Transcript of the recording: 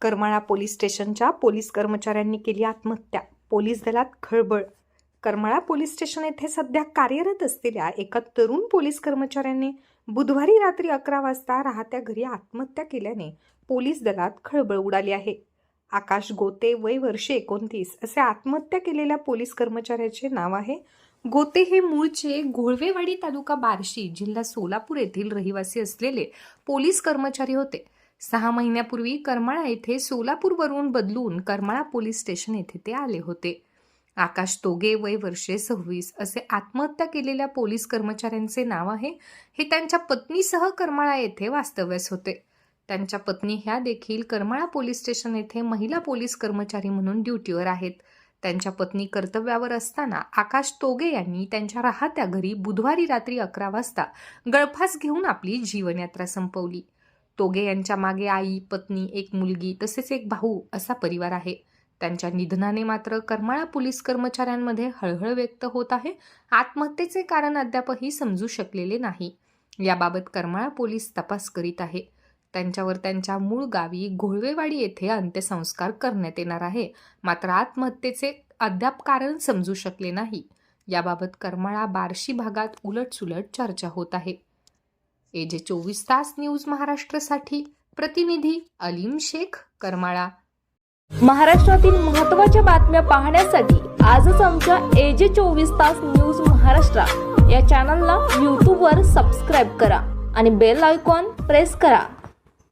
Karmala police स्टेशनच्या police कर्मचाऱ्यांनी केली आत्महत्या. पोलीस दलात खळबळ. करमाळा पोलीस स्टेशन येथे सध्या कार्यरत असलेल्या एका तरुण पोलीस कर्मचाऱ्यांनी बुधवारी रात्री अकरा वाजता राहत्या घरी आत्महत्या केल्याने पोलीस दलात खळबळ उडाली आहे. आकाश गोते वय वर्षे एकोणतीस असे आत्महत्या केलेल्या पोलीस कर्मचाऱ्याचे नाव आहे गोते हे मूळचे घोळवेवाडी तालुका बार्शी जिल्हा सोलापूर येथील रहिवासी असलेले पोलीस कर्मचारी होते. सहा महिन्यापूर्वी करमाळा येथे सोलापूरवरून बदलून करमाळा पोलीस स्टेशन येथे ते आले होते. आकाश तोगे वय वर्षे सव्वीस असे आत्महत्या केलेल्या पोलीस कर्मचाऱ्यांचे नाव आहे. हे त्यांच्या पत्नीसह करमाळा येथे वास्तव्यास होते. त्यांच्या पत्नी ह्या देखील करमाळा पोलीस स्टेशन येथे महिला पोलीस कर्मचारी म्हणून ड्युटीवर आहेत. त्यांच्या पत्नी कर्तव्यावर असताना आकाश तोगे यांनी त्यांच्या राहत्या घरी बुधवारी रात्री अकरा वाजता गळफास घेऊन आपली जीवनयात्रा संपवली. तोगे यांच्या मागे आई पत्नी एक मुलगी तसेच एक भाऊ असा परिवार आहे. त्यांच्या निधनाने मात्र करमाळा पोलीस कर्मचाऱ्यांमध्ये हळहळ व्यक्त होत आहे. आत्महत्येचे कारण अद्यापही समजू शकलेले नाही. याबाबत करमाळा पोलीस तपास करीत आहे. त्यांच्यावर त्यांच्या मूळ गावी घोळवेवाडी येथे अंत्यसंस्कार करण्यात येणार आहे. मात्र आत्महत्येचे अद्याप कारण समजू शकले नाही. याबाबत करमाळा बार्शी भागात उलटसुलट चर्चा होत आहे. एजे चोवीस तास न्यूज महाराष्ट्रासाठी प्रतिनिधी अलीम शेख करमाळा. महाराष्ट्रातील महत्त्वाच्या बातम्या पाहण्यासाठी आजच आमच्या एजे चोवीस तास न्यूज महाराष्ट्र या चॅनलला यूट्यूबवर सबस्क्राईब करा आणि बेल आयकॉन प्रेस करा.